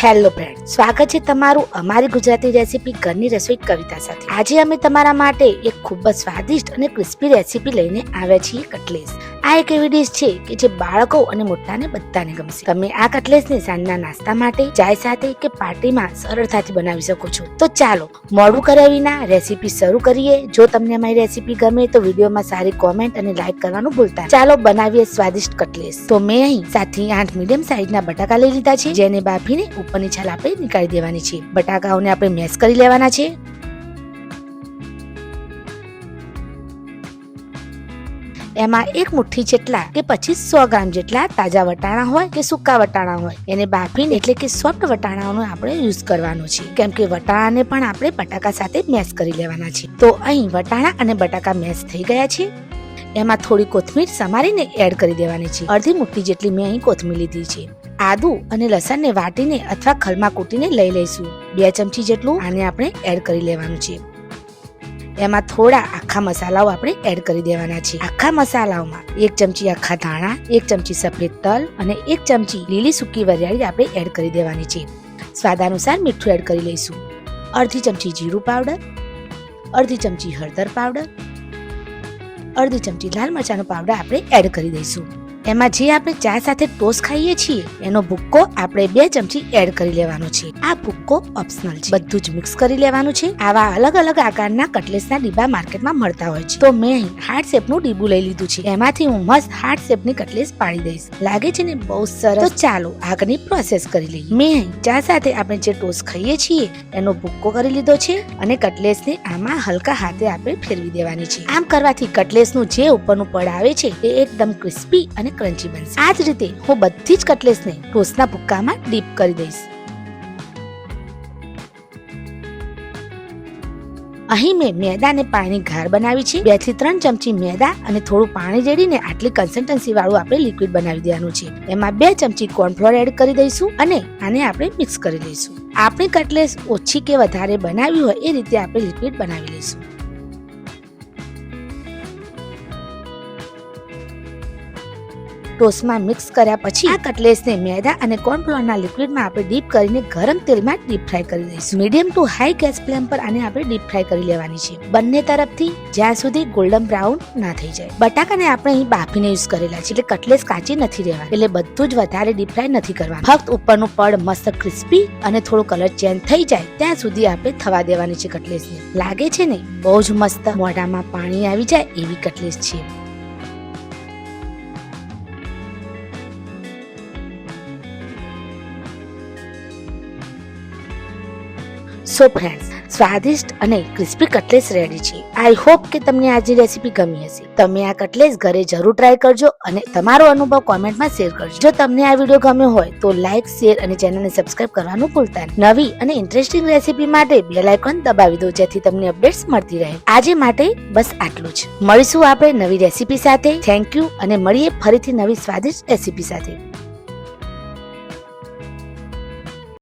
Hello friend સ્વાગત છે તમારું અમારી ગુજરાતી રેસીપી ઘરની રસોઈ કવિતા સાથે. આજે અમે તમારા માટે એક ખૂબ જ સ્વાદિષ્ટ અને ક્રિસ્પી રેસીપી લઈને આવ્યા છીએ કટલેસ આ એક એવી ડીશ છે કે જે બાળકો અને મોટાને બધાને ગમશે. તમે આ કટલેસને સાંજના નાસ્તા માટે ચાય સાથે કે પાર્ટીમાં સરળતાથી બનાવી શકો છો. તો ચાલો, મોડું કર્યા વિના રેસીપી શરૂ કરીએ. જો તમને અમારી રેસીપી ગમે તો વિડીયોમાં સારી કોમેન્ટ અને લાઈક કરવાનું ભૂલતા ચાલો બનાવીએ સ્વાદિષ્ટ કટલેસ તો મેં અહીં સાતથી આઠ મીડિયમ સાઈઝના બટાકા લઈ લીધા છે, જેને બાફીને ઉપરની છાલ આપણે નીકાળી દેવાની છે. બટાકાઓને આપણે મેશ કરી લેવાના છે. એમાં એક મુઠ્ઠી જેટલા કે પછી સો ગ્રામ જેટલા તાજા વટાણા હોય કે સૂકા વટાણા હોય, એને બાફીને એટલે કે સોફ્ટ વટાણાઓનો આપણે યુઝ કરવાનો છે. કેમ કે વટાણાને પણ આપણે બટાકા સાથે મેશ કરી લેવાના છે. તો અહીં વટાણા અને બટાકા મેશ થઈ ગયા છે. એમાં થોડી કોથમીર સમારીને એડ કરી દેવાની છે. અડધી મુઠ્ઠી જેટલી મેં અહીં કોથમીર લીધી છે. આદુ અને લસણને વાટીને અથવા ખલમાં કૂટીને લઈ લઈશું. બે ચમચી જેટલું આને આપણે એડ કરી લેવાનું છે. એમાં થોડા આખા મસાલાઓ આપણે એડ કરી દેવાના છે. આખા મસાલાઓમાં એક ચમચી આખા ધાણા, એક ચમચી સફેદ તલ અને એક ચમચી લીલી સૂકી વરિયાળી આપણે એડ કરી દેવાની છે. સ્વાદાનુસાર મીઠું એડ કરી લઈશું. અડધી ચમચી જીરું પાવડર, અડધી ચમચી હળદર પાવડર, અડધી ચમચી લાલ મરચાંનો પાવડર આપણે એડ કરી દઈશું. એમાં જે આપણે ચા સાથે ટોસ્ટ ખાઈએ છીએ, એનો ભૂક્કો આપણે બે ચમચી એડ કરી લેવાનો છે. આ ભૂક્કો ઓપ્શનલ છે. બધું જ મિક્સ કરી લેવાનું છે. આવા અલગ અલગ આકારના કટલેસના ડીબા માર્કેટમાં મળતા હોય છે. તો મેં અહીં હાર્ટ શેપનું ડીબું લઈ લીધું છે. એમાંથી હું મસ્ત હાર્ટ શેપની કટલેસ પાડી દઈશ. લાગે છે ને બહુ સરસ. તો ચાલો આગળની પ્રોસેસ કરી લઈએ. મેં ચા સાથે આપણે જે ટોસ્ટ ખાઈએ છીએ, એનો ભૂક્કો કરી લીધો છે અને કટલેસને આમાં હલકા હાથે આપણે ફેરવી દેવાની છે. આમ કરવાથી કટલેસનું જે ઉપરનું પડ આવે છે, એ એકદમ ક્રિસ્પી અને ક્રન્ચી બનશે. આ જ રીતે હું બધી જ કટલેસને ટોસ્ટના ભૂક્કામાં ડીપ કરી દઈશ. અહીં મેં મેદા અને પાણી ઘાર બનાવી છે. બેથી ત્રણ ચમચી મેદા અને થોડું પાણી રેડીને આટલી કન્સિસ્ટન્સી વાળું આપણે લિક્વિડ બનાવી દેવાનું છે. એમાં બે ચમચી કોર્નફ્લોર એડ કરી દઈશું અને આને આપણે મિક્સ કરી લઈશું આપણી કટલેસ ઓછી કે વધારે બનાવી હોય એ રીતે આપણે લિક્વિડ બનાવી લઈશું. ટોસ્ટમાં મિક્સ કર્યા પછી આ કટલેસને મેદા અને કોર્નફ્લોરના લિક્વિડમાં આપણે ડીપ કરીને ગરમ તેલમાં ડીપ ફ્રાય કરી દઈશું. Medium to high gas flame પર આને આપણે ડીપ ફ્રાય કરી લેવાની છે. બંને તરફથી જ્યાં સુધી ગોલ્ડન બ્રાઉન ના થઈ જાય. બટાકાને આપણે અહીં બાફીને યુઝ કરેલા છે એટલે કટલેસ કાચી નથી રહેવા એટલે બધું જ વધારે ડીપ ફ્રાય નથી કરવાનું. ફક્ત ઉપરનું પડ મસ્ત ક્રિસ્પી અને થોડો કલર ચેન્જ થઈ જાય ત્યાં સુધી આપણે થવા દેવાની છે કટલેસને લાગે છે ને? બહુ જ મસ્ત મોઢામાં પાણી આવી જાય એવી કટલેસ છે. સો ફ્રેન્ડ્સ સ્વાદિષ્ટ અને ક્રિસ્પી કટલેસ રેડી છે. આઈ હોપ કે તમને આજની રેસીપી ગમી હશે. તમે આ કટલેસ ઘરે જરૂર ટ્રાય કરજો અને તમારો અનુભવ કોમેન્ટમાં શેર કરજો. જો તમને આ વીડિયો ગમ્યો હોય, તો લાઇક શેર અને ચેનલને સબસ્ક્રાઇબ કરવાનું ભૂલતા નવી અને ઇન્ટરેસ્ટિંગ રેસીપી માટે બેલ આઇકોન દબાવી દો, જેથી તમને અપડેટ્સ મળતી રહે. આજે માટે બસ આટલું જ. મળીશું આપણે નવી રેસીપી સાથે. થેન્ક યુ અને મળીએ ફરીથી નવી સ્વાદિષ્ટ રેસીપી સાથે.